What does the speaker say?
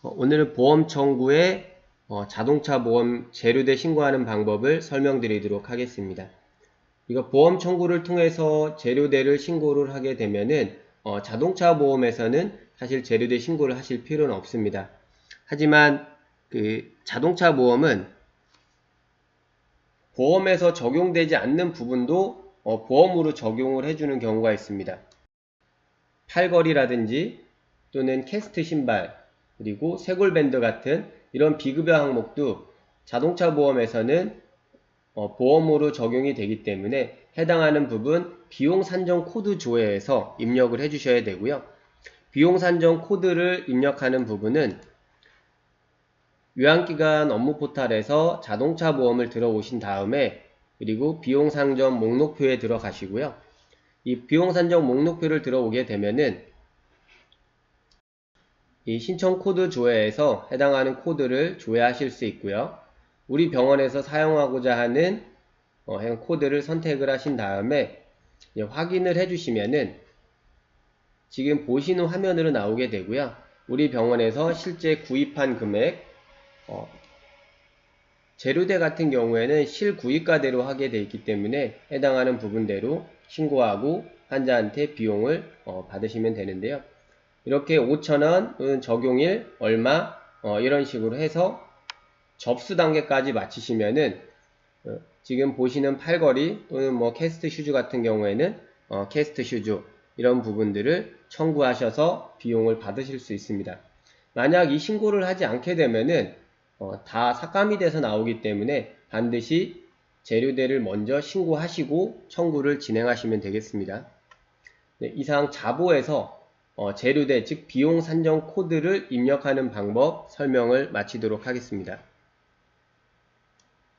어, 오늘은 보험 청구에 어, 자동차 보험 재료대 신고하는 방법을 설명드리도록 하겠습니다. 이거 보험 청구를 통해서 재료대를 신고를 하게 되면은 어, 자동차 보험에서는 사실 재료대 신고를 하실 필요는 없습니다. 하지만 그 자동차 보험은 보험에서 적용되지 않는 부분도 어, 보험으로 적용을 해주는 경우가 있습니다. 팔걸이라든지 또는 캐스트 신발 그리고 쇄골밴드 같은 이런 비급여 항목도 자동차 보험에서는 어, 보험으로 적용이 되기 때문에 해당하는 부분 비용 산정 코드 조회에서 입력을 해주셔야 되고요. 비용 산정 코드를 입력하는 부분은 요양기관 업무 포탈에서 자동차 보험을 들어오신 다음에 그리고 비용 상점 목록표에 들어가시고요. 이 비용 산정 목록표를 들어오게 되면은 이 신청 코드 조회에서 해당하는 코드를 조회하실 수 있고요. 우리 병원에서 사용하고자 하는 어, 행 코드를 선택을 하신 다음에 확인을 해주시면은 지금 보시는 화면으로 나오게 되고요. 우리 병원에서 실제 구입한 금액, 어, 재료대 같은 경우에는 실구입가대로 하게 되어 있기 때문에 해당하는 부분대로 신고하고 환자한테 비용을 어, 받으시면 되는데요. 이렇게 5,000원 또는 적용일 얼마 어, 이런 식으로 해서 접수 단계까지 마치시면은 어, 지금 보시는 팔걸이 또는 뭐 캐스트 슈즈 같은 경우에는 어, 캐스트 슈즈 이런 부분들을 청구하셔서 비용을 받으실 수 있습니다. 만약 이 신고를 하지 않게 되면은 어, 다 삭감이 돼서 나오기 때문에 반드시 재료대를 먼저 신고하시고 청구를 진행하시면 되겠습니다. 네, 이상 자보에서 어, 재료대 즉 비용 산정 코드를 입력하는 방법 설명을 마치도록 하겠습니다.